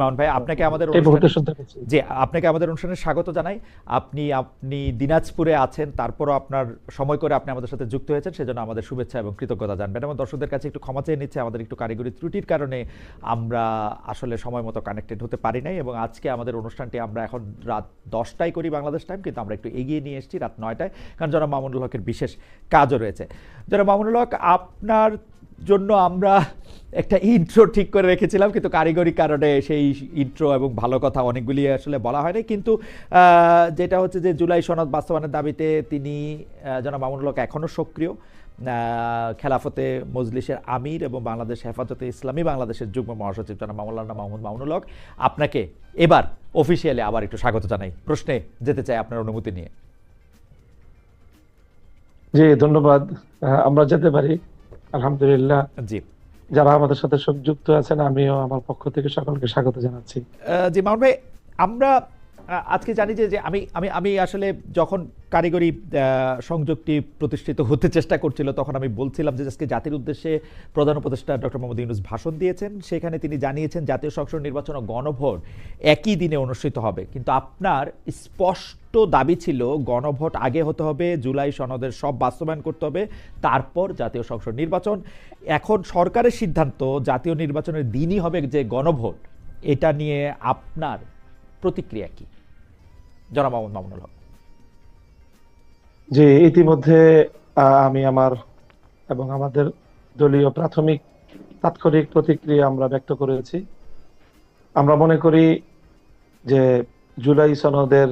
ইমাম ভাই আপনাকে আমাদের জি আপনাকে আমাদের অনুষ্ঠানে স্বাগত জানাই। আপনি আপনি দিনাজপুরে আছেন তারপরও আপনার সময় করে আপনি আমাদের সাথে যুক্ত হয়েছেন সেজন্য আমাদের শুভেচ্ছা এবং কৃতজ্ঞতা জানবেন। এবং দর্শকদের কাছে একটু ক্ষমা চেয়ে নিচ্ছে আমাদের একটু কারিগরি ত্রুটির কারণে আমরা আসলে সময় মতো কানেক্টেড হতে পারি নাই এবং আজকে আমাদের অনুষ্ঠানটি আমরা এখন রাত দশটায় করি বাংলাদেশ টাইম কিন্তু আমরা একটু এগিয়ে নিয়ে এসেছি রাত নয়টায় কারণ জনাব মামুনুল হকের বিশেষ কাজও রয়েছে। জনাব মামুনুল হক আপনার জন্য আমরা একটা ইন্ট্রো ঠিক করে রেখেছিলাম, কিন্তু কারিগরি কারণে সেই ইন্ট্রো এবং ভালো কথা অনেকগুলি আসলে বলা হয়নি। কিন্তু যেটা হচ্ছে যে জুলাই সনদ বাস্তবায়নের দাবিতে তিনি জনাব মামুনুল এখনও সক্রিয়। খেলাফতে মজলিসের আমির এবং বাংলাদেশ হেফাজতে ইসলামী, বাংলাদেশের যুগ্ম মহাসচিব জনাব মামুল্লাহ মাহমুদ মামুনুল আপনাকে এবার অফিসিয়ালি আবার একটু স্বাগত জানাই। প্রশ্নে যেতে চাই আপনার অনুমতি নিয়ে। জি, ধন্যবাদ। আমরা যেতে পারি। আলহামদুলিল্লাহ। জি। যারা আমাদের সাথে সংযুক্ত আছেন আমিও আমার পক্ষ থেকে সকলকে স্বাগত জানাচ্ছি। জি মামুন ভাই আমরা আজকে জানি যে আমি আমি আমি আসলে যখন কারিগরি সংযোগটি প্রতিষ্ঠিত হতে চেষ্টা করছিল, তখন আমি বলছিলাম যে, আজকে জাতির উদ্দেশ্যে প্রধান উপদেষ্টা ডক্টর মোহাম্মদ ইউনুস ভাষণ দিয়েছেন। সেখানে তিনি জানিয়েছেন, জাতীয় সংসদ নির্বাচন ও গণভোট একই দিনে অনুষ্ঠিত হবে। কিন্তু আপনার স্পষ্ট দাবি ছিল, গণভোট আগে হতে হবে, জুলাই সনদের সব বাস্তবায়ন করতে হবে, তারপর জাতীয় সংসদ নির্বাচন। এখন সরকারের সিদ্ধান্ত, জাতীয় নির্বাচনের দিনই হবে যে গণভোট। এটা নিয়ে আপনার প্রতিক্রিয়া কি? জনাব মোহাম্মদ মামুনুল হক। যে ইতিমধ্যে আমি আমার এবং আমাদের দলীয় প্রাথমিক তাৎক্ষণিক প্রতিক্রিয়া আমরা ব্যক্ত করেছি। আমরা মনে করি যে জুলাই সনদের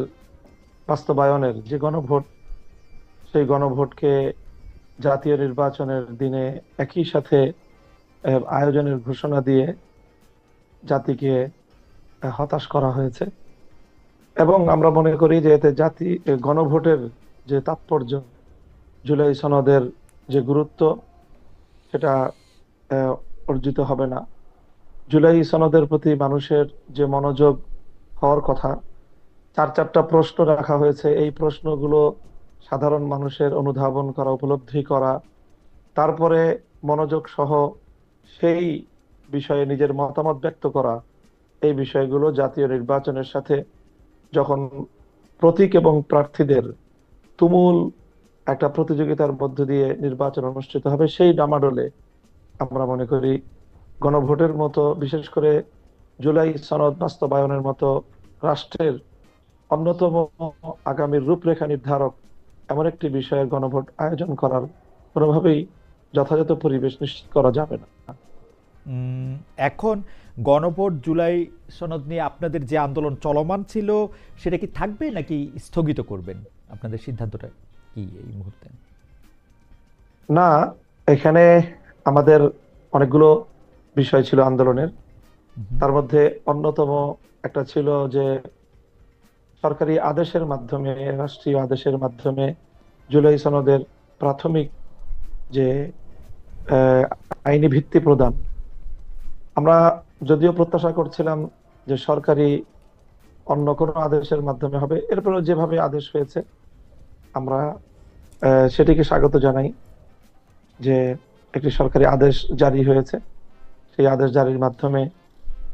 বাস্তবায়নের যে গণভোট, সেই গণভোটকে জাতীয় নির্বাচনের দিনে একই সাথে আয়োজনের ঘোষণা দিয়ে জাতিকে হতাশ করা হয়েছে। এবং আমরা মনে করি যে এতে জাতি গণভোটের যে তাৎপর্য, জুলাই সনদের যে গুরুত্ব, সেটা অর্জিত হবে না। জুলাই সনদের প্রতি মানুষের যে মনোযোগ হওয়ার কথা, চার চারটা প্রশ্ন রাখা হয়েছে। এই প্রশ্নগুলো সাধারণ মানুষের অনুধাবন করা, উপলব্ধি করা, তারপরে মনোযোগ সহ সেই বিষয়ে নিজের মতামত ব্যক্ত করা, এই বিষয়গুলো জাতীয় নির্বাচনের সাথে যখন প্রতীক এবং প্রার্থীদের তুমুল একটা প্রতিযোগিতার মধ্য দিয়ে নির্বাচন অনুষ্ঠিত হবে, সেই ডামাডোলে আমরা মনে করি গণভোটের মতো, বিশেষ করে জুলাই সনদ বাস্তবায়নের মতো রাষ্ট্রের অন্যতম আগামীর রূপরেখা নির্ধারক এমন একটি বিষয়ের গণভোট আয়োজন করার কোনোভাবেই যথাযথ পরিবেশ নিশ্চিত করা যাবে না। এখন গণভোট জুলাই সনদ নিয়ে আপনাদের যে আন্দোলন চলমান ছিল সেটা কি থাকবে নাকি স্থগিত করবেন? আপনাদের সিদ্ধান্তটা কি এই মুহূর্তে? না এখানে আমাদের অনেকগুলো বিষয় ছিল আন্দোলনের। তার মধ্যে অন্যতম একটা ছিল যে সরকারি আদেশের মাধ্যমে রাষ্ট্রীয় আদেশের মাধ্যমে জুলাই সনদের প্রাথমিক যে আইনি ভিত্তি প্রদান আমরা যদিও প্রত্যাশা করছিলাম যে সরকারি অন্য কোনো আদেশের মাধ্যমে হবে এরপরে যেভাবে আদেশ হয়েছে, আমরা সেটিকে স্বাগত জানাই যে একটি সরকারি আদেশ জারি হয়েছে। সেই আদেশ জারির মাধ্যমে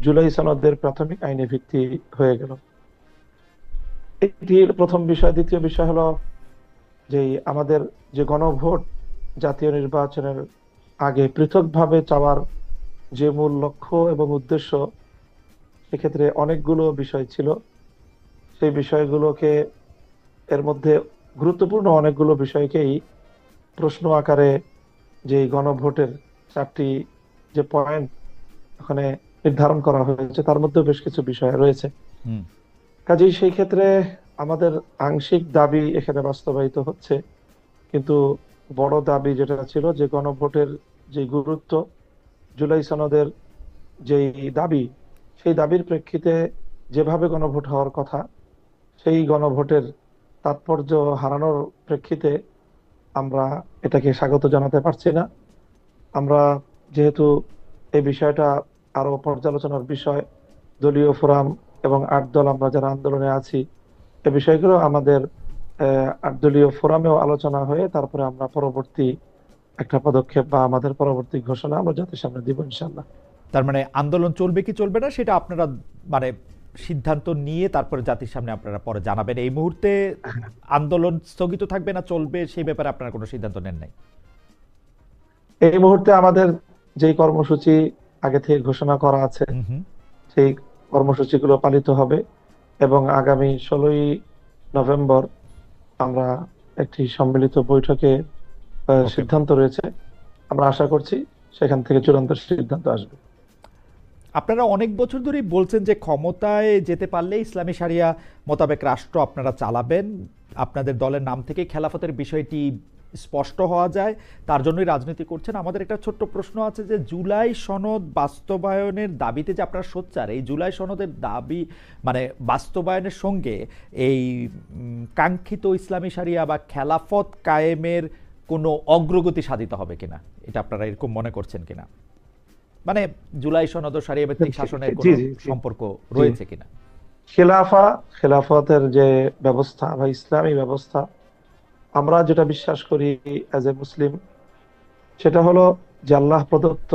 জুলাই সনদের প্রাথমিক আইনে ভিত্তি হয়ে গেল। এটির প্রথম বিষয়, দ্বিতীয় বিষয় হলো যে আমাদের যে গণভোট জাতীয় নির্বাচনের আগে পৃথকভাবে চাওয়ার যে মূল লক্ষ্য এবং উদ্দেশ্য সেক্ষেত্রে অনেকগুলো বিষয় ছিল। সেই বিষয়গুলোকে এর মধ্যে গুরুত্বপূর্ণ অনেকগুলো বিষয়কেই প্রশ্ন আকারে যে গণভোটের চারটি যে পয়েন্ট ওখানে নির্ধারণ করা হয়েছে তার মধ্যে বেশ কিছু বিষয় রয়েছে। কাজেই সেই ক্ষেত্রে আমাদের আংশিক দাবি এখানে বাস্তবায়িত হচ্ছে। কিন্তু বড় দাবি যেটা ছিল যে গণভোটের যে গুরুত্ব জুলাই সনদের যেই দাবি, সেই দাবির প্রেক্ষিতে যেভাবে গণভোট হওয়ার কথা, সেই গণভোটের তাৎপর্য হারানোর প্রেক্ষিতে আমরা এটাকে স্বাগত জানাতে পারছি না। আমরা যেহেতু এই বিষয়টা আরও পর্যালোচনার বিষয়, দলীয় ফোরাম এবং আট দল আমরা যারা আন্দোলনে আছি, এ বিষয়গুলো আমাদের আট দলীয় ফোরামেও আলোচনা হয়ে তারপরে আমরা পরবর্তী একটা পদক্ষেপ বা আমাদের পরবর্তী ঘোষণা আমরা জাতির সামনে দিব ইনশাল্লাহ তার মানে আন্দোলন চলবে কি চলবে না সেটা আপনারা মানে সিদ্ধান্ত নিয়ে তারপরে জাতির সামনে আপনারা পরে জানাবেন এই মুহূর্তে আন্দোলন স্থগিত থাকবে না চলবে সেই ব্যাপারে আপনারা কোনো সিদ্ধান্ত নেন নাই এই মুহূর্তে আমাদের যেই কর্মসূচি আগে থেকে ঘোষণা করা আছে। সেই কর্মসূচিগুলো পালিত হবে এবং আগামী ষোলোই নভেম্বর আমরা একটি সম্মিলিত বৈঠকে. সিদ্ধান্ত রয়েছে। আমরা আশা করছি সেখান থেকে চূড়ান্ত সিদ্ধান্ত আসবে। আপনারা অনেক বছর ধরেই বলছেন যে ক্ষমতায় যেতে পারলে ইসলামী সারিয়া মোতাবেক রাষ্ট্র আপনারা চালাবেন। আপনাদের দলের নাম থেকে খেলাফতের বিষয়টি স্পষ্ট হওয়া যায়। তার জন্যই রাজনীতি করছেন। আমাদের একটা ছোট্ট প্রশ্ন আছে যে জুলাই সনদ বাস্তবায়নের দাবিতে যে আপনারা সোচ্চার এই জুলাই সনদের দাবি মানে বাস্তবায়নের সঙ্গে এই কাঙ্ক্ষিত ইসলামী সারিয়া বা খেলাফত কায়েমের কোনো অগ্রগতি সাধিত হবে কিনা? এটা আপনারা এরকম মনে করছেন কিনা? মানে জুলাই সনদ ও সারিয়া ভিত্তিক শাসনের কোনো। সম্পর্ক রয়েছে কিনা? খেলাফা খেলাফতের যে ব্যবস্থা বা ইসলামী ব্যবস্থা আমরা যেটা বিশ্বাস করি অ্যাজ এ মুসলিম সেটা হলো যে আল্লাহ প্রদত্ত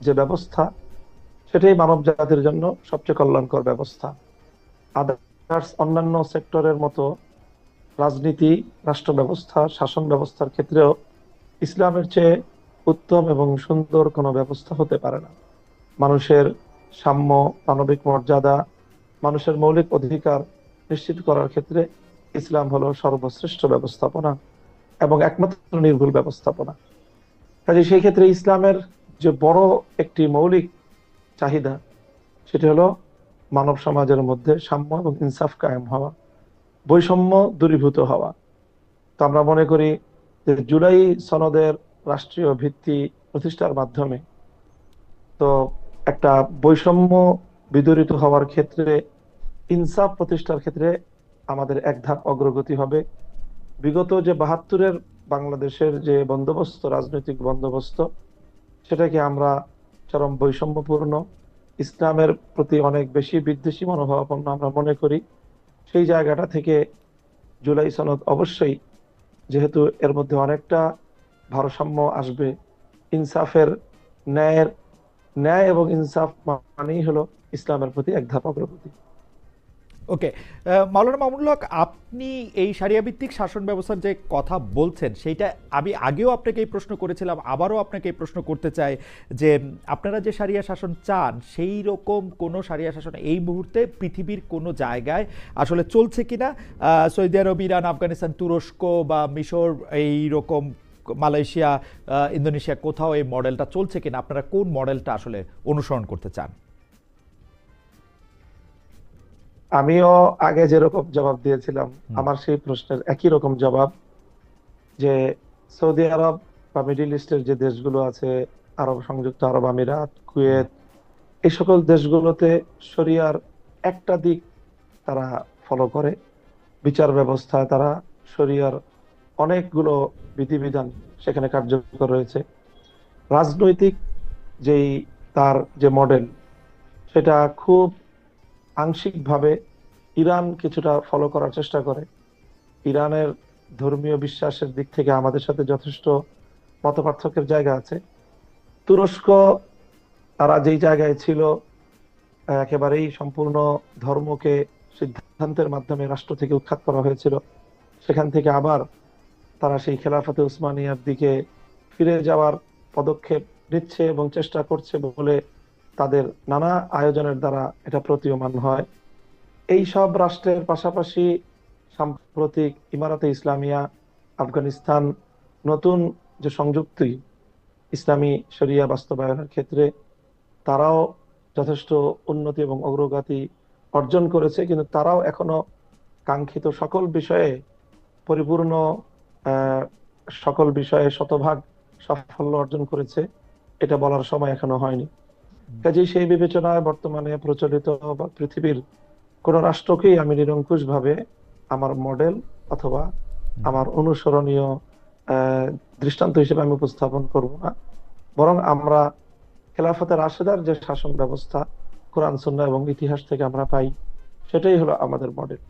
যে ব্যবস্থা সেটাই মানব জাতির জন্য সবচেয়ে কল্যাণকর ব্যবস্থা। আদার্স অন্যান্য সেক্টরের মতো রাজনীতি রাষ্ট্র ব্যবস্থা শাসন ব্যবস্থার ক্ষেত্রেও ইসলামের চেয়ে উত্তম এবং সুন্দর কোনো ব্যবস্থা হতে পারে না। মানুষের সাম্য, মানবিক মর্যাদা, মানুষের মৌলিক অধিকার নিশ্চিত করার ক্ষেত্রে ইসলাম হলো সর্বশ্রেষ্ঠ ব্যবস্থাপনা এবং একমাত্র নির্ভুল ব্যবস্থাপনা। কাজে সেই ক্ষেত্রে ইসলামের যে বড় একটি মৌলিক চাহিদা, সেটি হলো মানব সমাজের মধ্যে সাম্য এবং ইনসাফ কায়েম হওয়া। বৈষম্য দূরীভূত হওয়া। তো আমরা মনে করি যে জুলাই সনদের রাষ্ট্রীয় ভিত্তি প্রতিষ্ঠার মাধ্যমে তো একটা বৈষম্য বিদরিত হওয়ার ক্ষেত্রে, ইনসাফ প্রতিষ্ঠার ক্ষেত্রে আমাদের এক ধাপ অগ্রগতি হবে। বিগত যে বাহাত্তরের বাংলাদেশের যে বন্দোবস্ত, রাজনৈতিক বন্দোবস্ত, সেটাকে আমরা চরম বৈষম্যপূর্ণ, ইসলামের প্রতি অনেক বেশি বিদ্বেষী মনোভাবাপন্ন আমরা মনে করি। সেই জায়গাটা থেকে জুলাই সনদ অবশ্যই, যেহেতু এর মধ্যে অনেকটা ভারসাম্য আসবে, ইনসাফের ন্যায়ের, ন্যায় এবং ইনসাফ মানেই হলো ইসলামের প্রতি এক ধাপ অগ্রগতি। ওকে মাওলানা মামুনুল হক, আপনি এই সারিয়াভিত্তিক শাসন ব্যবস্থার যে কথা বলছেন, সেইটা আমি আগেও আপনাকে এই প্রশ্ন করেছিলাম, আবারও আপনাকে এই প্রশ্ন করতে চাই যে, আপনারা যে সারিয়া শাসন চান, সেই রকম কোনো সারিয়া শাসন এই মুহূর্তে পৃথিবীর কোনো জায়গায় আসলে চলছে কিনা? সৌদি আরব, ইরান, আফগানিস্তান, তুরস্ক বা মিশর এই রকম মালয়েশিয়া ইন্দোনেশিয়া, কোথাও এই মডেলটা চলছে কিনা? আপনারা কোন মডেলটা আসলে অনুসরণ করতে চান? আমিও আগে যেরকম জবাব দিয়েছিলাম আমার সেই প্রশ্নের একই রকম জবাব যে সৌদি আরব বা মিডিল ইস্টের যে দেশগুলো আছে আরব সংযুক্ত আরব আমিরাত কুয়েত এই সকল দেশগুলোতে শরিয়ার একটা দিক তারা ফলো করে। বিচার ব্যবস্থায় তারা শরিয়ার অনেকগুলো বিধিবিধান সেখানে কার্যকর রয়েছে। রাজনৈতিক যেই তার যে মডেল সেটা খুব আংশিকভাবে ইরান কিছুটা ফলো করার চেষ্টা করে। ইরানের ধর্মীয় বিশ্বাসের দিক থেকে আমাদের সাথে যথেষ্ট মতপার্থক্যের জায়গা আছে। তুরস্ক তারা যেই জায়গায় ছিল, একেবারেই সম্পূর্ণ ধর্মকে সিদ্ধান্তের মাধ্যমে রাষ্ট্র থেকে উৎখাত করা হয়েছিল। সেখান থেকে আবার তারা সেই খেলাফতে উসমানিয়ার দিকে ফিরে যাওয়ার পদক্ষেপ নিচ্ছে এবং চেষ্টা করছে বলে তাদের নানা আয়োজনের দ্বারা এটা প্রতীয়মান হয়। এই সব রাষ্ট্রের পাশাপাশি সাম্প্রতিক ইমারাতে ইসলামিয়া, আফগানিস্তান নতুন যে সংযুক্তি ইসলামী শরিয়া বাস্তবায়নের ক্ষেত্রে, তারাও যথেষ্ট উন্নতি এবং অগ্রগতি অর্জন করেছে, কিন্তু তারাও এখনও কাঙ্ক্ষিত সকল বিষয়ে পরিপূর্ণ সকল বিষয়ে শতভাগ সাফল্য অর্জন করেছে। এটা বলার সময় এখনও হয়নি। কাজেই সেই বিবেচনায় বর্তমানে প্রচলিত বা পৃথিবীর কোন রাষ্ট্রকেই আমি নিরঙ্কুশ ভাবে আমার মডেল অথবা আমার অনুসরণীয় দৃষ্টান্ত হিসেবে আমি উপস্থাপন করব না। বরং আমরা খেলাফতের রাশেদার যে শাসন ব্যবস্থা কোরআন সুন্নাহ এবং ইতিহাস থেকে আমরা পাই সেটাই হলো আমাদের মডেল।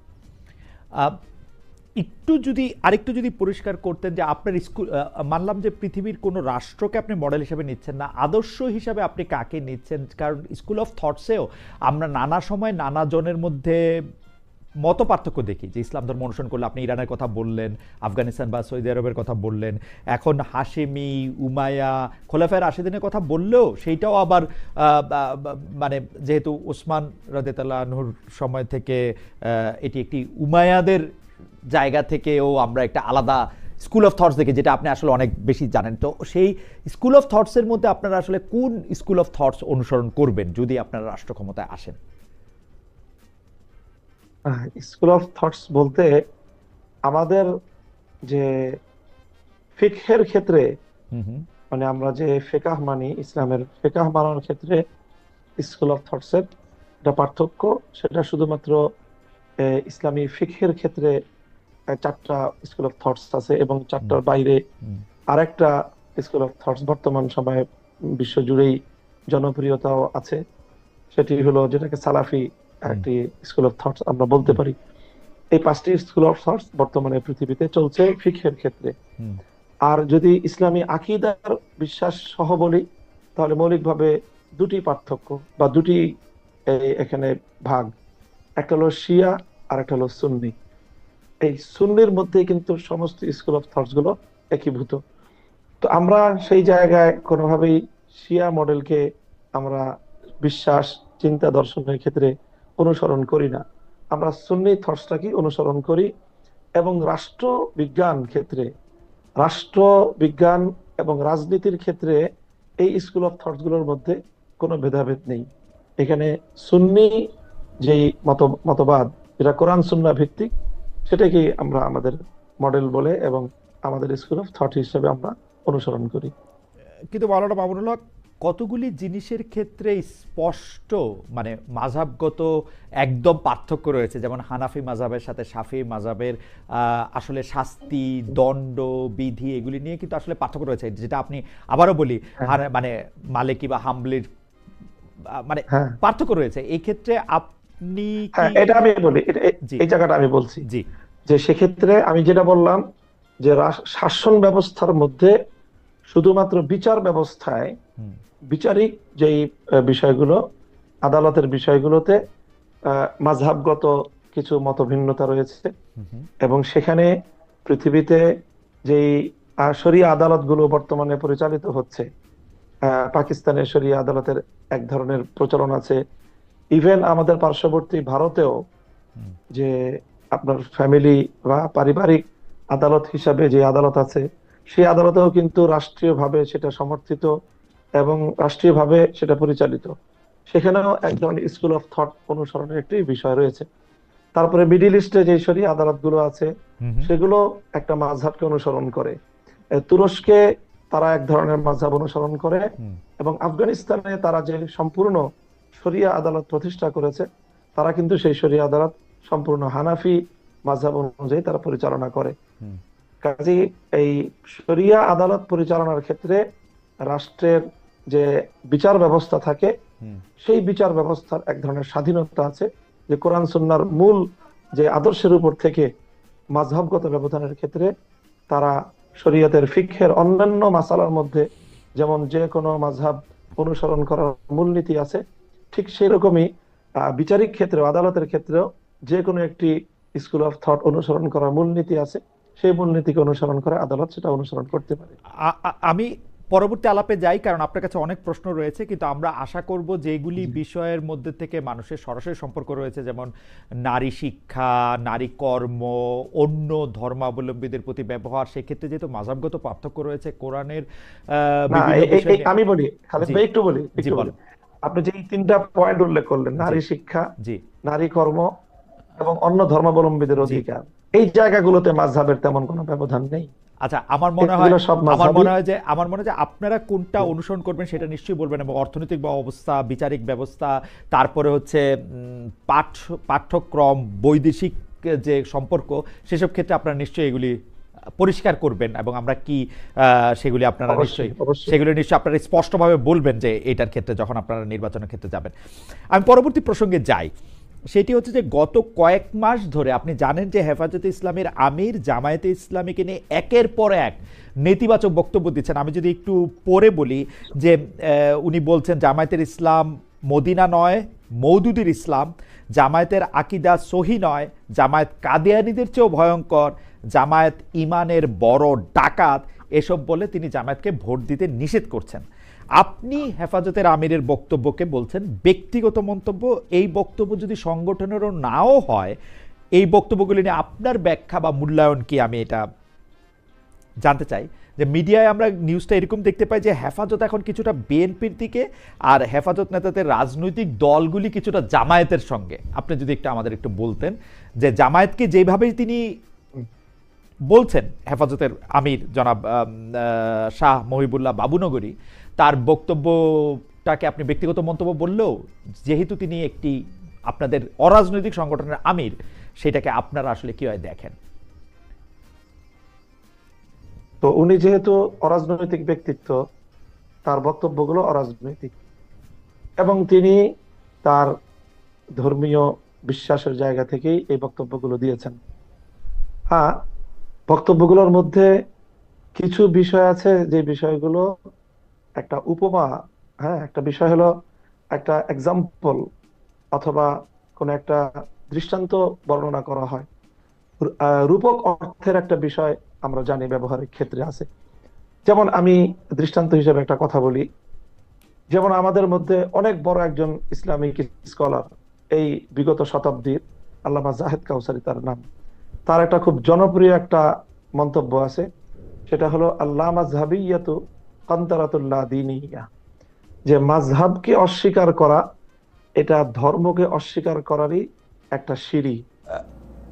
একটু যদি, আরেকটু যদি পরিষ্কার করতেন যে আপনার স্কুল মানলাম যে পৃথিবীর কোনো রাষ্ট্রকে আপনি মডেল হিসেবে নিচ্ছেন না, আদর্শ হিসাবে আপনি কাকে নিচ্ছেন? কারণ স্কুল অফ থটসেও আমরা নানা সময় নানা জনের মধ্যে মত পার্থক্য দেখি যে ইসলাম ধর্ম অনুসরণ করলে আপনি ইরানের কথা বললেন, আফগানিস্তান বা সৌদি আরবের কথা বললেন, এখন হাশেমি উমায়া খোলাফায়ের রাশিদিনের কথা বললেও সেইটাও আবার মানে যেহেতু ওসমান রাদেতাল্লাহুর সময় থেকে এটি একটি উমায়াদের জায়গা থেকেও আমরা একটা আলাদা স্কুল অফ থটস দেখি যেটা আপনি আসলে অনেক বেশি জানেন। তো সেই স্কুল অফ থটসের মধ্যে আপনারা আসলে কোন স্কুল অফ থটস অনুসরণ করবেন যদি আপনারা রাষ্ট্র ক্ষমতায় আসেন স্কুল অফ থটস বলতে আমাদের যে ফিকহের ক্ষেত্রে মানে আমরা যে ফেকাহ মানি ইসলামের ফেকাহ মানার ক্ষেত্রে স্কুল অফ থটসের একটা পার্থক্য সেটা শুধুমাত্র ইসলামী ফিকহের ক্ষেত্রে চারটা স্কুল অফ থটস আছে এবং চারটার বাইরে। আরেকটা স্কুল অফ থটস বর্তমান সময়ে বিশ্ব জুড়েই জনপ্রিয়তাও আছে। সেটি হলো যেটাকে সালাফি একটি স্কুল অফ থটস আমরা বলতে পারি। এই পাঁচটি স্কুল অফ থটস বর্তমানে পৃথিবীতে চলছে ফিকহের ক্ষেত্রে। আর যদি ইসলামী আকিদার বিশ্বাস সহ বলি তাহলে মৌলিকভাবে দুটি পার্থক্য বা দুটি এখানে ভাগ। একটা হলো শিয়া আর একটা হলো সুন্নি। এই সুন্নির মধ্যে কিন্তু সমস্ত স্কুল অফ থটসগুলো একীভূত। তো আমরা সেই জায়গায় কোনোভাবেই শিয়া মডেলকে আমরা বিশ্বাস, চিন্তা, দর্শনের ক্ষেত্রে অনুসরণ করি না। আমরা সুন্নি থটসটাকে অনুসরণ করি এবং রাষ্ট্র বিজ্ঞান ক্ষেত্রে রাষ্ট্র বিজ্ঞান এবং রাজনীতির ক্ষেত্রে এই স্কুল অফ থটসগুলোর মধ্যে কোনো ভেদাভেদ নেই। এখানে সুন্নি যেই মত, মতবাদ, যেটা কোরআন সুন্না ভিত্তিক সেটাকেই আমরা আমাদের মডেল বলে এবং আমাদের স্কুল অফ থট হিসেবে আমরা অনুসরণ করি। কিন্তু মাওলানা মামুনুল হক কতগুলি জিনিসের ক্ষেত্রে স্পষ্ট মানে মাঝাবগত একদম পার্থক্য রয়েছে? যেমন হানাফি মাঝাবের সাথে সাফি মাঝাবের আসলে শাস্তি দণ্ড বিধি এগুলি নিয়ে কিন্তু আসলে পার্থক্য রয়েছে। যেটা আপনি আবারও বলি মানে মালিকি বা হামলির মানে হ্যাঁ। পার্থক্য রয়েছে। এই ক্ষেত্রে আপনি হ্যাঁ এটা আমি বলি। এই জায়গাটা আমি বলছি। জি। যে সেক্ষেত্রে আমি যেটা বললাম যে শাসন ব্যবস্থার মধ্যে শুধুমাত্র বিচার ব্যবস্থায় বিচারিক যেই বিষয়গুলো আদালতের বিষয়গুলোতে মাঝহাবগত কিছু মতভিন্নতা রয়েছে এবং সেখানে পৃথিবীতে যেই শরিয়া আদালতগুলো বর্তমানে পরিচালিত হচ্ছে আহ, পাকিস্তানের শরিয়া আদালতের এক ধরনের প্রচলন আছে ইভেন আমাদের পার্শ্ববর্তী ভারতেও যে আপনার ফ্যামিলি বা পারিবারিক আদালত হিসাবে যে আদালত আছে সেই আদালতেও কিন্তু রাষ্ট্রীয়ভাবে সেটা সমর্থিত এবং রাষ্ট্রীয়ভাবে সেটা পরিচালিত। সেখানেও এক ধরনের স্কুল অফ থট অনুসরণের একটি বিষয় রয়েছে। তারপরে মিডিল ইস্টে যে শরিয়া আদালতগুলো আছে সেগুলো একটা মাঝহাবকে অনুসরণ করে। তুরস্কে তারা এক ধরনের মাঝহাব অনুসরণ করে এবং আফগানিস্তানে তারা যে সম্পূর্ণ শরিয়া আদালত প্রতিষ্ঠা করেছে তারা কিন্তু সেই শরিয়া আদালত সম্পূর্ণ হানাফি মাঝহাব অনুযায়ী তারা পরিচালনা করে। কাজে এই শরিয়া আদালত পরিচালনার ক্ষেত্রে রাষ্ট্রের যে বিচার ব্যবস্থা থাকে সেই বিচার ব্যবস্থার এক ধরনের স্বাধীনতা আছে যে কোরআন সুন্নাহর মূল যে আদর্শের উপর থেকে মাঝহবগত ব্যবধানের ক্ষেত্রে তারা শরীয়তের ফিকহের অন্যান্য মাসালার মধ্যে যেমন যে কোনো মাঝহাব অনুসরণ করার মূলনীতি আছে ঠিক সেই রকমই বিচারিক ক্ষেত্রে আদালতের ক্ষেত্রেও যে কোনো একটি স্কুল অফ থট অনুসরণ করার মূলনীতি আছে সেই মূলনীতিকে অনুসরণ করে আদালত সেটা অনুসরণ করতে পারে। আমি পরবর্তী আলাপে যাই কারণ আপনার কাছে অনেক প্রশ্ন রয়েছে কিন্তু আমরা আশা করব যেগুলি বিষয়ের মধ্যে থেকে মানুষের সরাসরি সম্পর্ক রয়েছে যেমন নারী শিক্ষা নারী কর্ম অন্য ধর্মাবলম্বীদের প্রতি ব্যবহার সেক্ষেত্রে যেহেতু মাঝাবগত পার্থক্য রয়েছে কোরআনের আমি বলি একটু বলি আপনি যে তিনটা পয়েন্ট উল্লেখ করলেন নারী শিক্ষা নারী কর্ম এবং অন্য ধর্মাবলম্বীদের অধিকার। এই জায়গাগুলোতে মাঝহাবের তেমন কোনো ব্যবধান নেই। আচ্ছা আমার মনে হয় আমার মনে হয় যে আমার মনে হয় যে আপনারা কোনটা অনুসরণ করবেন সেটা নিশ্চয়ই বলবেন এবং অর্থনৈতিক অবস্থা বিচারিক ব্যবস্থা তারপরে হচ্ছে পাঠ পাঠ্যক্রম বৈদেশিক যে সম্পর্ক সেসব ক্ষেত্রে আপনারা নিশ্চয়ই এগুলি পরিষ্কার করবেন এবং আমরা কি সেগুলি আপনারা নিশ্চয়ই সেগুলি নিশ্চয়ই আপনারা স্পষ্টভাবে বলবেন যে এটার ক্ষেত্রে যখন আপনারা নির্বাচনের ক্ষেত্রে যাবেন। আমি পরবর্তী প্রসঙ্গে যাই। সেটি হচ্ছে যে গত কয়েক মাস ধরে আপনি জানেন যে হেফাজতে ইসলামের আমির জামায়াতে ইসলামীকে নিয়ে একের পর এক নেতিবাচক বক্তব্য দিচ্ছেন। আমি যদি একটু পরে বলি যে উনি বলছেন জামায়াতের ইসলাম মদিনা নয় মৌদুদির ইসলাম, জামায়াতের আকিদা সহি নয়, জামায়াত কাদিয়ানিদের চেয়েও ভয়ঙ্কর, জামায়াত ইমানের বড় ডাকাত, এসব বলে তিনি জামায়াতকে ভোট দিতে নিষেধ করছেন। আপনি হেফাজতের আমিরের বক্তব্যকে বলছেন, ব্যক্তিগত মন্তব্য, এই বক্তব্য যদি সংগঠনেরও নাও হয়, এই বক্তব্যগুলি নিয়ে আপনার ব্যাখ্যা বা মূল্যায়ন কি? আমি এটা জানতে চাই। যে মিডিয়ায় আমরা নিউজটা এরকম দেখতে পাই যে হেফাজত এখন কিছুটা বিএনপির দিকে আর হেফাজত নেতাদের রাজনৈতিক দলগুলি কিছুটা জামায়াতের সঙ্গে। আপনি যদি একটু আমাদের একটু বলতেন যে জামায়াতকে যেভাবেই তিনি বলছেন, হেফাজতের আমির জনাব শাহ মহিবুল্লাহ বাবুনগরী, তার বক্তব্যটাকে আপনি ব্যক্তিগত মন্তব্য বললেও যেহেতু তিনি একটি আপনাদের অরাজনৈতিক সংগঠনের আমির, সেটাকে আপনারা আসলে কীভাবে দেখেন? তো উনি যেহেতু অরাজনৈতিক ব্যক্তিত্ব, তার বক্তব্যগুলো অরাজনৈতিক। এবং তিনি তার ধর্মীয় বিশ্বাসের জায়গা থেকেই এই বক্তব্যগুলো দিয়েছেন। হ্যাঁ বক্তব্যগুলোর মধ্যে কিছু বিষয় আছে, যে বিষয়গুলো একটা উপমা হ্যাঁ একটা বিষয় হলো একটা এক্সাম্পল অথবা কোনো একটা দৃষ্টান্ত বর্ণনা করা হয়। রূপক অর্থের একটা বিষয় আমরা জানি ব্যবহারিক ক্ষেত্রে আছে। যেমন আমি দৃষ্টান্ত হিসেবে একটা কথা বলি। যেমন আমাদের মধ্যে অনেক বড় একজন ইসলামিক স্কলার এই বিগত শতাব্দীর আল্লামা জাহেদ কাউসারি তার নাম। তার একটা খুব জনপ্রিয় একটা মন্তব্য আছে। সেটা হলো আল্লাহ মাজহাবিয়াতু কান্তারাতুল্লাহ দিনিয়া। যে মাযহাবকে অস্বীকার করা, এটা ধর্মকে অস্বীকার করারই একটা সিঁড়ি।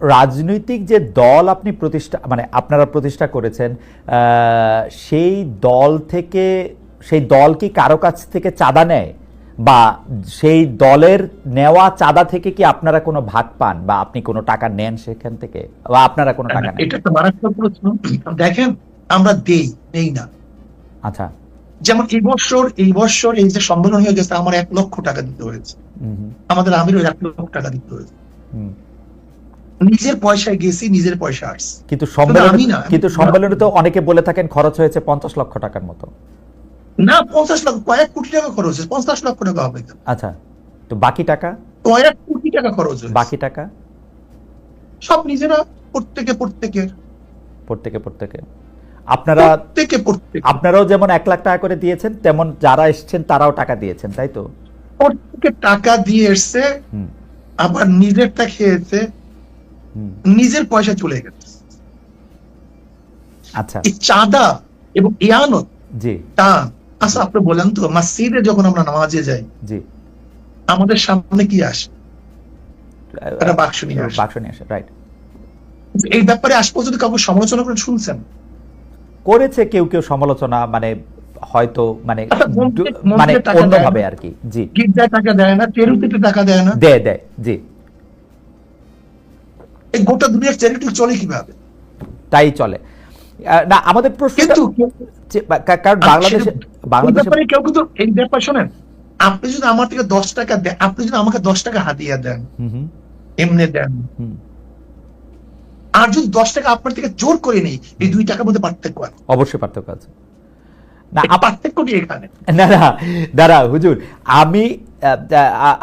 রাজনৈতিক যে দল আপনি প্রতিষ্ঠা মানে আপনারা প্রতিষ্ঠা করেছেন আহ, সেই দল থেকে সেই দল কি কারও কাছ থেকে চাঁদা নেয়? বা সেই দলের নেওয়া চাঁদা থেকে কি আপনারা কোনো ভাগ পান? বা আপনি কোনো টাকা নেন সেখান থেকে? বা আপনারা কোনো টাকা নেন? এটা একটা মারাত্মক প্রশ্ন। দেখেন আমরা দেই নেই না। আচ্ছা। যেমন এই বছর এই বছর এই যে সম্মেলন হয়ে গেছে আমার এক লক্ষ টাকা দিতে হয়েছে। আমাদের আমিরও এক লক্ষ টাকা দিতে হয়েছে। নিজের পয়সায় গেছি নিজের পয়সা আসছি কিন্তু সম্মেলনে কিন্তু সম্মেলনে তো অনেকে বলে থাকেন খরচ হয়েছে পঞ্চাশ লক্ষ টাকার মতো। না পঞ্চাশ লক্ষ কয়েক কোটি টাকা খরচ হয়েছে পঞ্চাশ লক্ষ টাকা হবে? আচ্ছা তো বাকি টাকা? কয়েক কোটি টাকা খরচ হয়েছে। বাকি টাকা? সব নিজেরা প্রত্যেকে প্রত্যেকের। প্রত্যেকে প্রত্যেকে। আপনারা আপনারাও যেমন এক লাখ টাকা করে দিয়েছেন তেমন যারা এসছেন তারাও টাকা দিয়েছেন তাই তো? প্রত্যেকে টাকা দিয়ে এসছে আবার নিজেরটা খেয়েছে। নিজের পয়সা চলে গেছে। আচ্ছা। এই চাঁদা এবং ইয়ানত জি। টান আচ্ছা আপনি বলেন তো মসজিদে যখন আমরা নামাজে যাই জি। আমাদের সামনে কি আসে? একটা বাক্স নিয়ে আসে। বাক্স নিয়ে আসে রাইট এই ব্যাপারে আজ পর্যন্ত কাউকে সমালোচনা করে শুনছেন। করেছে কেউ কেউ সমালোচনা মানে হয়তো মানে আচ্ছা, মানে অন্যভাবে আর কি জি। গির্জায় টাকা দেয় না চেরুতিতে টাকা দেয় না। দেয় দেয় জি। এই গোটা দুনিয়ার চ্যারিটি চলে কীভাবে? তাই চলে। না আমাদের প্রশ্ন কিন্তু কারণ আচ্ছা, বাংলাদেশে বাংলাদেশে কেউ কিন্তু এই ব্যাপার শোনেন আপনি যদি আমার থেকে দশ টাকা দেন আপনি যদি আমাকে দশ টাকা হাতিয়ে দেন এমনি দেন। আর যদি দশ টাকা আপনার থেকে জোর করে নেই এই দুই টাকার মধ্যে পার্থক্য আছে? অবশ্যই পার্থক্য আছে। না পার্থক্যটি এখানে? না না দাঁড়া হুজুর আমি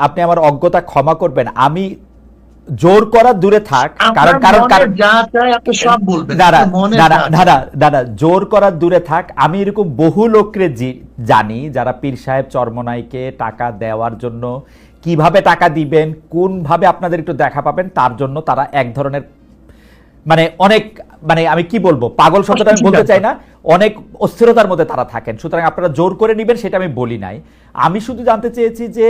আপনি আমার অজ্ঞতা ক্ষমা করবেন। আমি জোর করা দূরে থাক কারণ কারণ যা চায় আপনি সব বলবেন না না না, জোর করা দূরে থাক। আমি এরকম বহু লোকরে জানি যারা পীর সাহেব চরমনাইকে টাকা দেওয়ার জন্য কীভাবে টাকা দিবেন কোনভাবে আপনাদের একটু দেখা পাবেন তার জন্য তারা এক ধরনের মানে অনেক মানে আমি কি বলব? পাগল শব্দটা আমি বলতে চাই না। অনেক অস্থিরতার মধ্যে তারা থাকেন। সুতরাং আপনারা জোর করে নেবেন সেটা আমি বলি নাই। আমি শুধু জানতে চেয়েছি যে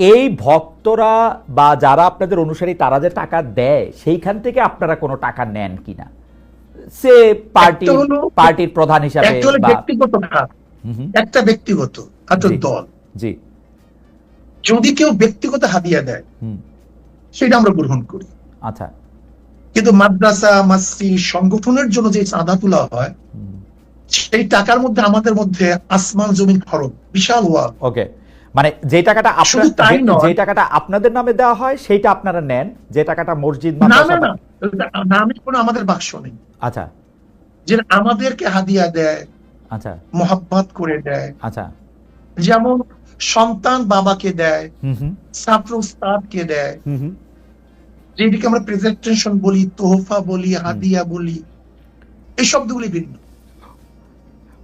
এই ভক্তরা বা যারা আপনাদের অনুসারী তারা যে টাকা দেয় সেইখান থেকে আপনারা কোনো টাকা নেন কিনা? সে পার্টি পার্টির প্রধান হিসাবে একটা ব্যক্তিগত একটা ব্যক্তিগত একটা দল। জি। যদি কেউ ব্যক্তিগত হাদিয়া দেয় হুম। সেটা আমরা গ্রহণ করি। আচ্ছা। কিন্তু মাদ্রাসা মাসি সংগঠনের জন্য যে চাঁদা তোলা হয় সেই টাকার মধ্যে আমাদের মধ্যে আসমান জমিন খরচ বিশাল ওয়াল ওকে। মানে যে টাকাটা আপনার যে- টাকাটা আপনাদের নামে দেওয়া হয় সেইটা আপনারা নেন। যে টাকাটা মসজিদ না না না নামে কোনো আমাদের বাক্স নেই। আচ্ছা। যে আমাদেরকে হাদিয়া দেয় আচ্ছা। মোহাব্বত করে দেয়। আচ্ছা। যেমন সন্তান বাবাকে দেয় হুম হুম। ছাত্র উস্তাদকে দেয়। যেটিকে আমরা প্রেজেন্টেশন বলি তোহফা বলি হাদিয়া বলি এই শব্দগুলি ভিন্ন।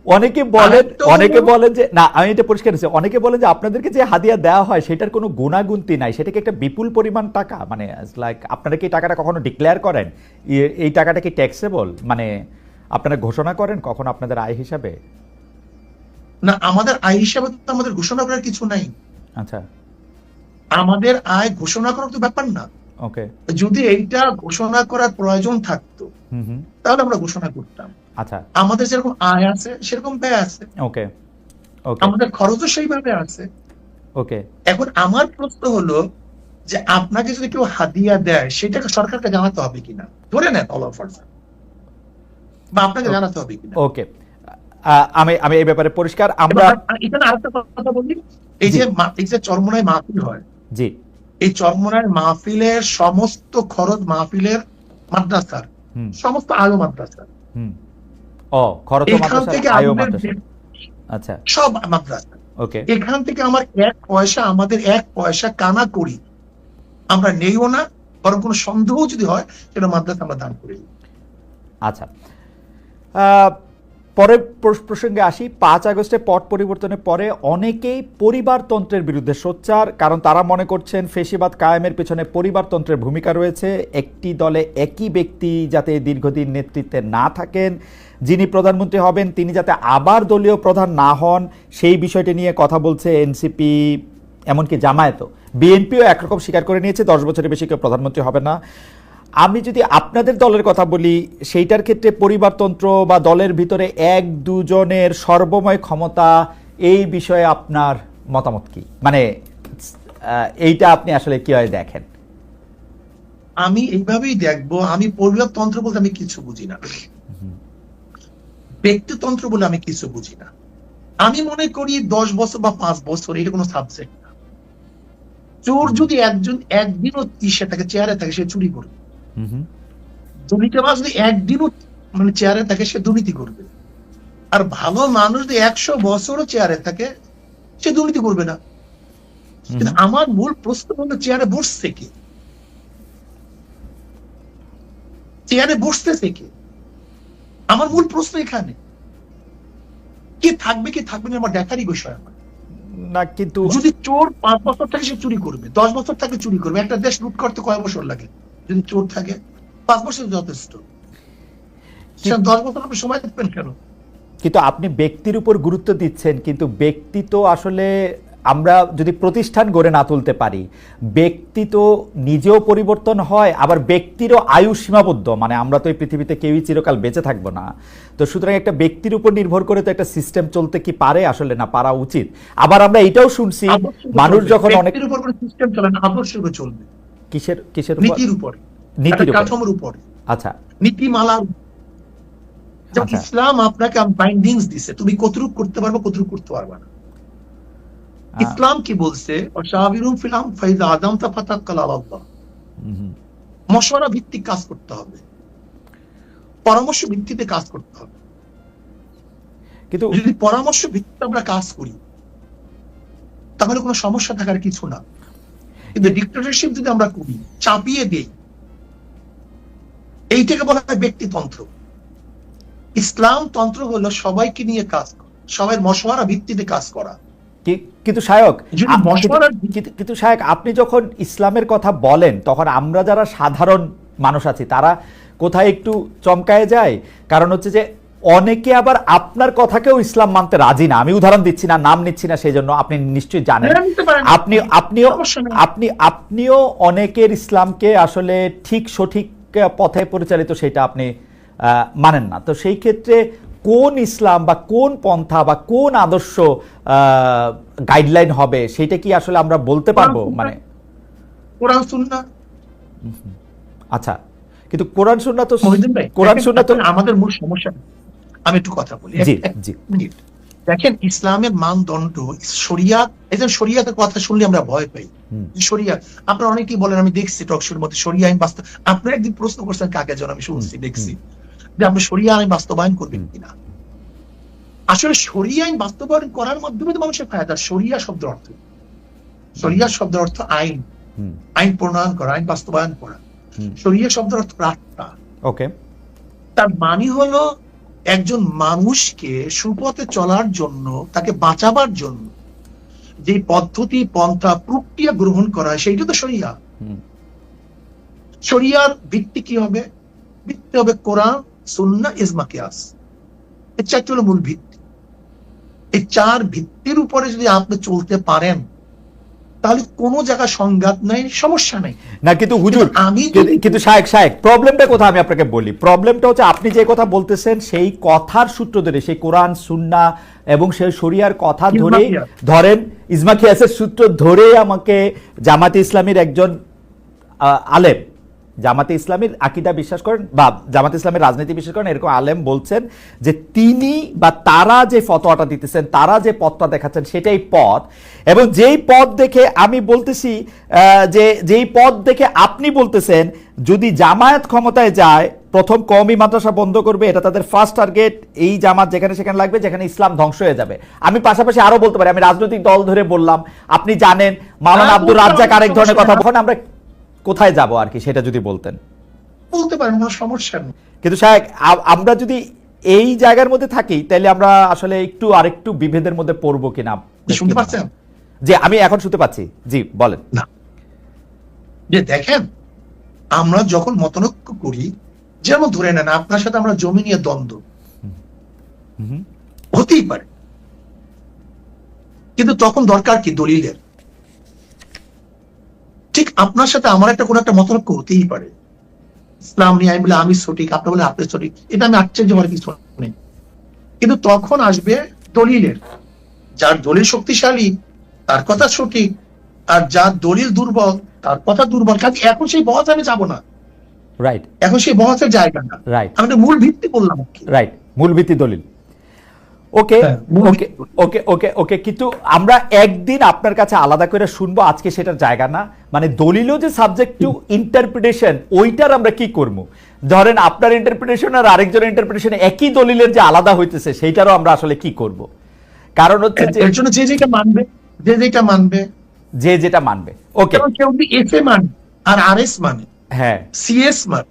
অনেকে বলেন অনেকে বলেন যে না আমি এটা পরিষ্কার হচ্ছে অনেকে বলেন যে আপনাদেরকে যে হাদিয়া দেওয়া হয় সেটার কোনো গুণাগুন্তি নাই সেটাকে একটা বিপুল পরিমাণ টাকা মানে লাইক আপনারা কি টাকাটা কখনো ডিক্লেয়ার করেন? এই টাকাটা কি ট্যাক্সেবল মানে আপনারা ঘোষণা করেন কখন আপনাদের আয় হিসাবে? না আমাদের আয় হিসাবে তো আমাদের ঘোষণা করার কিছু নাই। আচ্ছা। আমাদের আয় ঘোষণা করার তো ব্যাপার না। ওকে যদি এইটা ঘোষণা করার প্রয়োজন থাকতো হুম হুম। তাহলে আমরা ঘোষণা করতাম। আচ্ছা। আমাদের যেরকম আয় আছে সেরকম ব্যয় আছে। ওকে ওকে। আমাদের খরচও সেইভাবে আছে। ওকে। এখন আমার প্রশ্ন হলো যে আপনাকে যদি কেউ হাদিয়া দেয় সেটাকে সরকারকে জানাতে হবে কিনা? ধরে নেন অল অফার বা আপনাকে জানাতে হবে কিনা? ওকে। আমি আমি এই ব্যাপারে পরিষ্কার আমরা এখানে আরেকটা কথা বলি। এই যে এই যে চরমনায় মাহফিল হয় জি। এই চরমনায় মাহফিলের সমস্ত খরচ মাহফিলের মাদ্রাসার সমস্ত আলো মাদ্রাসার। হুম। ও খরচ মাদ্রাসা। মাদ্রাসা আচ্ছা। সব মাদ্রাসা। ওকে। এখান থেকে আমার এক পয়সা আমাদের এক পয়সা কানা করি। আমরা নেইও না বরং কোনো সন্দেহ যদি হয় সেটা মাদ্রাসা আমরা দান করি। আচ্ছা। পরের প্রসঙ্গে আসি। পাঁচ আগস্টে পট পরিবর্তনের পরে অনেকেই পরিবারতন্ত্রের বিরুদ্ধে সোচ্চার কারণ তারা মনে করছেন ফেসিবাদ কায়েমের পেছনে পরিবারতন্ত্রের ভূমিকা রয়েছে। একটি দলে একই ব্যক্তি যাতে দীর্ঘদিন নেতৃত্বে না থাকেন যিনি প্রধানমন্ত্রী হবেন, তিনি যাতে আবার দলীয় প্রধান না হন, সেই বিষয়টি নিয়ে কথা বলছে এনসিপি, এমনকি জামায়াতও। বিএনপিও একরকম স্বীকার করে নিয়েছে, দশ বছরের বেশি কেউ প্রধানমন্ত্রী হবে না। আমি যদি আপনাদের দলের কথা বলি, সেইটার ক্ষেত্রে পরিবারতন্ত্র বা দলের ভিতরে এক দুজনের সর্বময় ক্ষমতা, এই বিষয়ে আপনার মতামত কি? মানে এইটা আপনি আসলে কীভাবে দেখেন? আমি এইভাবেই দেখব। আমি পরিবারতন্ত্র বলতে আমি কিছু বুঝি না। ব্যক্তিতন্ত্র বলে আমি কিছু বুঝি না। আমি মনে করি দশ বছর বা পাঁচ বছর এটা কোনো সাবজেক্ট না। চোর যদি একজন একদিনও ইসে থাকে চেয়ারে থাকে সে চুরি করবে। দুর্নীতিবাজ যদি একদিনও মানে চেয়ারে থাকে সে দুর্নীতি করবে। আর ভালো মানুষ যদি একশো বছরও চেয়ারে থাকে সে দুর্নীতি করবে না। কিন্তু আমার মূল প্রশ্ন হলো চেয়ারে বসছে কে? চেয়ারে বসতেছে কে? আমার মূল প্রশ্ন এখানে। কে থাকবে কে থাকবে না আমার দেখারই বিষয় আমার। না কিন্তু যদি চোর পাঁচ বছর থাকে সে চুরি করবে দশ বছর থাকে চুরি করবে একটা দেশ লুট করতে কয় বছর লাগে? যদি চোর থাকে পাঁচ বছর যথেষ্ট। দশ বছর আপনি সময় দেখবেন কেন? কিন্তু আপনি ব্যক্তির উপর গুরুত্ব দিচ্ছেন কিন্তু ব্যক্তি তো আসলে আমরা যদি প্রতিষ্ঠান গড়ে না তুলতে পারি ব্যক্তি তো নিজেও পরিবর্তন হয় আবার ব্যক্তিরও আয়ু সীমাবদ্ধ মানে আমরা তো এই পৃথিবীতে কেউই চিরকাল বেঁচে থাকব না। তো সুতরাং একটা ব্যক্তির উপর নির্ভর করে তো একটা সিস্টেম চলতে কি পারে আসলে না পারা উচিত। আবার আমরা এটাও শুনছি মানুষ যখন অনেক উপর কোনো সিস্টেম চলে না আদর্শকে চলবে। কিসের কিসের নীতির উপরে। নীতির কাঠামোর উপরে। আচ্ছা। নীতিমালার আচ্ছা। ইসলাম আপনাকে বাইন্ডিংস দিছে তুমি কতটুকু করতে পারবে কতটুকু করতে পারবে না। ইসলাম কি বলছে ফিলাম ফাইজা আদম হুম। মশওয়ারা ভিত্তিক কাজ করতে হবে পরামর্শ ভিত্তিতে কাজ করতে হবে কিন্তু যদি পরামর্শ ভিত্তিতে আমরা কাজ করি তাহলে কোনো সমস্যা থাকার কিছু না কিন্তু ডিক্টেটরশিপ যদি আমরা করি চাপিয়ে দেই এইটাকে বলা হয় ব্যক্তিতন্ত্র ইসলাম তন্ত্র হলো সবাইকে নিয়ে কাজ করা সবাই মশওয়ারা ভিত্তিতে কাজ করা কিন্তু মশওয়ারার কিন্তু- কিন্তু আপনি যখন ইসলামের কথা বলেন তখন আমরা যারা সাধারণ মানুষ আছি তারা কোথায় একটু চমকায় যায়? কারণ হচ্ছে যে অনেকে আবার আপনার কথাকেও ইসলাম মানতে রাজি না। আমি উদাহরণ দিচ্ছি না নাম নিচ্ছি না সেই জন্য আপনি নিশ্চয়ই জানেন। আপনি আপনিও আপনি আপনিও অনেকের ইসলামকে আসলে ঠিক সঠিক পথে পরিচালিত সেটা আপনি আহ, মানেন না। তো সেই ক্ষেত্রে কোন ইসলাম বা কোন পন্থা বা কোন আদর্শ গাইডলাইন হবে সেটা কি আসলে আমরা বলতে পারব? মানে কোরআন সুন্নাহ। আচ্ছা কিন্তু কোরআন সুন্নাহ তো কোরআন সুন্নাহ তো আমাদের মূল সমস্যা। আমি একটু কথা বলি জি, জি। দেখেন ইসলামের মানদণ্ড শরিয়াত এই যে শরিয়াতের কথা শুনলে আমরা ভয় পাই। শরিয়া আপনারা অনেকেই বলেন আমি দেখছি টকশোর মধ্যে শরিয়া আইন বাস্তব আপনারা একদিন প্রশ্ন করছেন কাকে যেন আমি শুনছি দেখছি। যে আপনি শরিয়া আইন বাস্তবায়ন করবেন কিনা। আসলে শরিয়া আইন বাস্তবায়ন করার মাধ্যমে তো মানুষের ফায়দা। শরিয়া শব্দের অর্থ। কি? শরিয়া শব্দের অর্থ আইন। আইন প্রণয়ন করা আইন বাস্তবায়ন করা। হুম। শরিয়া শব্দের অর্থ রাস্তা ওকে। তার মানে হলো একজন মানুষকে সুপথে চলার জন্য তাকে বাঁচাবার জন্য যে পদ্ধতি পন্থা প্রক্রিয়া গ্রহণ করা হয় সেইটা তো শরিয়া। হুম। শরিয়ার ভিত্তি কি হবে? ভিত্তি হবে কোরআন সুন্না ইজমা কিয়াস এই চারটি হলো মূল ভিত্তি। এই চার ভিত্তির উপরে যদি আপনি চলতে পারেন তাহলে কোনো জায়গায় সংঘাত নাই সমস্যা নাই। না কিন্তু হুজুর আমি কিন্তু- শায়েক শায়েক প্রবলেমটা আমি আপনাকে বলি? প্রবলেমটা হচ্ছে আপনি যে কথা বলতেছেন সেই কথার সূত্র ধরে সেই কোরআন সুন্না এবং সেই শরিয়ার কথা ধরে ধরেন ইজমা কিয়াসের সূত্র ধরে আমাকে জামাতে ইসলামীর একজন আলেম জামাতে ইসলামীর আকিদা বিশ্বাস করেন বা জামাতে ইসলামের রাজনীতি বিশ্বাস করেন এরকম আলেম বলছেন যে তিনি বা তারা যে ফতোয়াটা দিতেছেন তারা যে পথটা দেখাচ্ছেন সেটাই পথ। এবং যেই পথ দেখে আমি বলতেছি যে যেই পথ দেখে আপনি বলতেছেন যদি জামায়াত ক্ষমতায় যায় প্রথম কওমি মাদ্রাসা বন্ধ করবে এটা তাদের ফার্স্ট টার্গেট এই জামাত যেখানে সেখানে লাগবে যেখানে ইসলাম ধ্বংস হয়ে যাবে। আমি পাশাপাশি আরও বলতে পারি আমি রাজনৈতিক দল ধরে বললাম আপনি জানেন মাওলানা হ্যাঁ, আব্দুর রাজ্জাক আরেক ধরনের কথা বলেন আমরা কোথায় যাব আর কি সেটা যদি বলতেন? বলতে পারেন কোনো সমস্যা নেই। কিন্তু সাহেব আমরা যদি এই জায়গার মধ্যে থাকি তাহলে আমরা আসলে একটু আরেকটু বিভেদের মধ্যে পড়ব কিনা? শুনতে পাচ্ছেন? যে আমি এখন শুনতে পাচ্ছি। জি বলেন। যে দেখেন আমরা যখন মতনৈক্য করি যেমন ধরে নেন আপনার সাথে আমরা জমি নিয়ে দ্বন্দ্ব। হুম। হতেই পারে। কিন্তু তখন দরকার কি? দলিলের। আপনার সাথে আমার একটা কোনো একটা মতনৈক্য হতেই পারে। ইসলাম নিয়ে আমি বলে আমি সঠিক। আপনি বলে আপনি সঠিক। এটা আমি আশ্চর্য হওয়ার কিছু নেই। কিন্তু তখন আসবে দলিলের। যার দলিল শক্তিশালী তার কথা সঠিক আর যার দলিল দুর্বল তার কথা দুর্বল। কাজে এখন সেই বহস আমি যাব না। রাইট এখন সেই বহসের জায়গা না। রাইট আমি মূল ভিত্তি বললাম। রাইট মূল ভিত্তি দলিল। ওকে হ্যাঁ, ওকে ওকে ওকে ওকে কিন্তু আমরা একদিন আপনার কাছে আলাদা করে শুনব আজকে সেটার জায়গা না। মানে দলিলও যে সাবজেক্ট টু ইন্টারপ্রিটেশন ওইটার আমরা কি করব? ধরেন আপনার ইন্টারপ্রিটেশন আর আরেকজনের ইন্টারপ্রিটেশন একই দলিলের যে আলাদা হইতেছে সেইটারও আমরা আসলে কি করব? কারণ হচ্ছে যে এর জন্য যে যেটা মানবে যে যেটা মানবে। যে যেটা মানবে। ওকে কেউ যদি এফ এ মানে আর আর এস মানে হ্যাঁ। সিএস মানে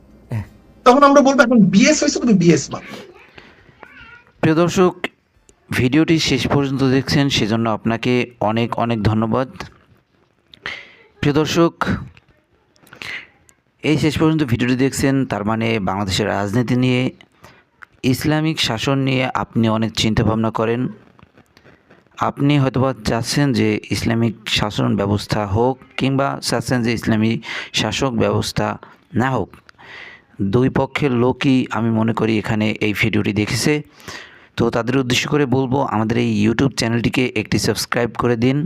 তখন আমরা বলব এখন বিএস হয়েছে তুমি বিএস মানে। প্রিয় দর্শক ভিডিওটি শেষ পর্যন্ত দেখছেন, সেজন্য আপনাকে অনেক অনেক ধন্যবাদ। প্রিয় দর্শক, এই শেষ পর্যন্ত ভিডিওটি দেখছেন, তার মানে বাংলাদেশের রাজনীতি নিয়ে, ইসলামিক শাসন নিয়ে আপনি অনেক চিন্তা ভাবনা করেন। আপনি হয়তোবা চাচ্ছেন যে ইসলামিক শাসন ব্যবস্থা হোক, কিংবা চাচ্ছেন যে ইসলামী শাসক ব্যবস্থা না হোক। দুই পক্ষের লোকই আমি মনে করি এখানে এই ভিডিওটি দেখেছে। তো তাদের উদ্দেশ্য করে বলব আমাদের এই ইউটিউব চ্যানেলটিকে একটি সাবস্ক্রাইব করে দিন।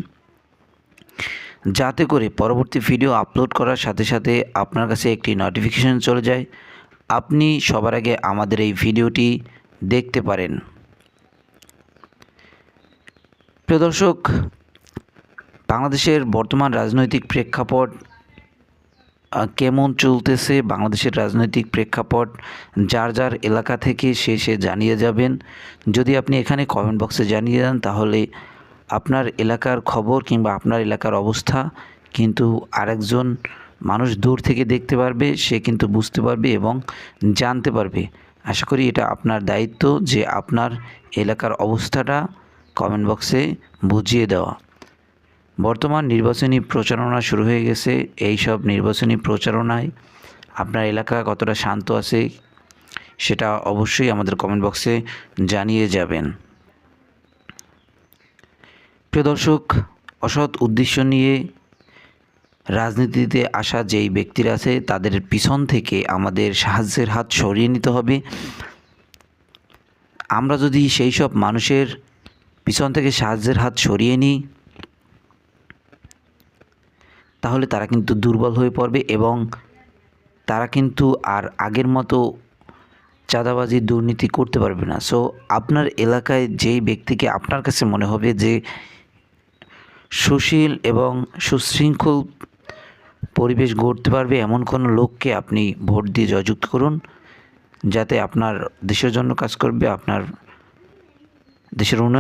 যাতে করে পরবর্তী ভিডিও আপলোড করার সাথে সাথে আপনার কাছে একটি নোটিফিকেশন চলে যায়। আপনি সবার আগে আমাদের এই ভিডিওটি দেখতে পারেন। প্রিয় দর্শক, বাংলাদেশের বর্তমান রাজনৈতিক প্রেক্ষাপট কেমন চলতেছে বাংলাদেশের রাজনৈতিক প্রেক্ষাপট, যার যার এলাকা থেকে সে সে জানিয়ে যাবেন। যদি আপনি এখানে কমেন্ট বক্সে জানিয়ে দেন, তাহলে আপনার এলাকার খবর কিংবা আপনার এলাকার অবস্থা কিন্তু আরেকজন মানুষ দূর থেকে দেখতে পারবে, সে কিন্তু বুঝতে পারবে এবং জানতে পারবে। আশা করি এটা আপনার দায়িত্ব যে আপনার এলাকার অবস্থাটা কমেন্ট বক্সে বুঝিয়ে দেওয়া। বর্তমান নির্বাচনী প্রচারণা শুরু হয়ে গেছে। এই সব নির্বাচনী প্রচারণায় আপনার এলাকা কতটা শান্ত আছে সেটা অবশ্যই আমাদের কমেন্ট বক্সে জানিয়ে যাবেন। প্রিয় দর্শক, অসৎ উদ্দেশ্য নিয়ে রাজনীতিতে আসা যেই ব্যক্তিরা আছে, তাদের পিছন থেকে আমাদের সাহায্যের হাত সরিয়ে নিতে হবে। আমরা যদি সেই সব মানুষের পিছন থেকে সাহায্যের হাত সরিয়ে নিই তাহলে তারা কিন্তু দুর্বল হয়ে পড়বে এবং তারা কিন্তু আর আগের মতো চাঁদাবাজি, দুর্নীতি করতে পারবে না। সো আপনার এলাকায় যেই ব্যক্তিকে আপনার কাছে মনে হবে যে সুশীল এবং সুশৃঙ্খল পরিবেশ গড়তে পারবে, এমন কোনো লোককে আপনি ভোট দিয়ে জয়যুক্ত করুন, যাতে আপনার দেশের জন্য কাজ করবে, আপনার দেশের উন্নয়ন